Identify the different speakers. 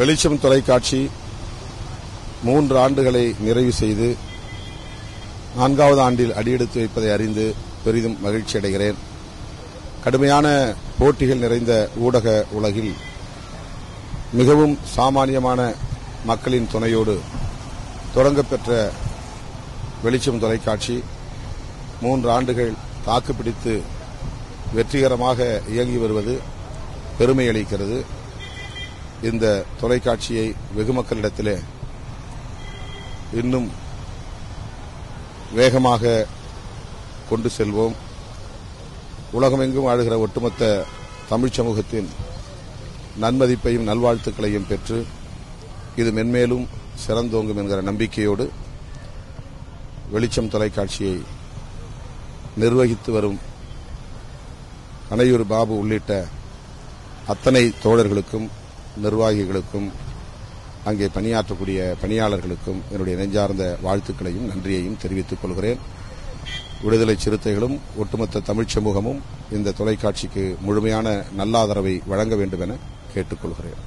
Speaker 1: வெளிச்சம் தொலைக்காட்சி மூன்று ஆண்டுகளை நிறைவு செய்து நான்காவது ஆண்டில் அடியெடுத்து வைப்பதை அறிந்து பெரிதும் மகிழ்ச்சி அடைகிறேன். கடுமையான போட்டிகள் நிறைந்த ஊடக உலகில் மிகவும் சாமானியமான மக்களின் துணையோடு தொடங்கப்பெற்ற வெளிச்சம் தொலைக்காட்சி மூன்று ஆண்டுகள் தாக்குப்பிடித்து வெற்றிகரமாக இயங்கி வருவது பெருமை அளிக்கிறது. இந்த தொலைக்காட்சியை வெகு மக்களிடத்திலே இன்னும் வேகமாக கொண்டு செல்வோம். உலகமெங்கும் ஆளுகிற ஒட்டுமொத்த தமிழ் சமூகத்தின் நன்மதிப்பையும் நல்வாழ்த்துக்களையும் பெற்று இது மென்மேலும் சிறந்தோங்கும் என்கிற நம்பிக்கையோடு வெளிச்சம் தொலைக்காட்சியை நிர்வகித்து வரும் அனையூர் பாபு உள்ளிட்ட அத்தனை தோழர்களுக்கும் நிர்வாகிகளுக்கும் அங்கே பணியாற்றக்கூடிய பணியாளர்களுக்கும் என்னுடைய நெஞ்சார்ந்த வாழ்த்துக்களையும் நன்றியையும் தெரிவித்துக் கொள்கிறேன். விடுதலை சிறுத்தைகளும் ஒட்டுமொத்த தமிழ்ச் சமூகமும் இந்த தொலைக்காட்சிக்கு முழுமையான நல்லாதரவை வழங்க வேண்டும் என கேட்டுக்கொள்கிறேன்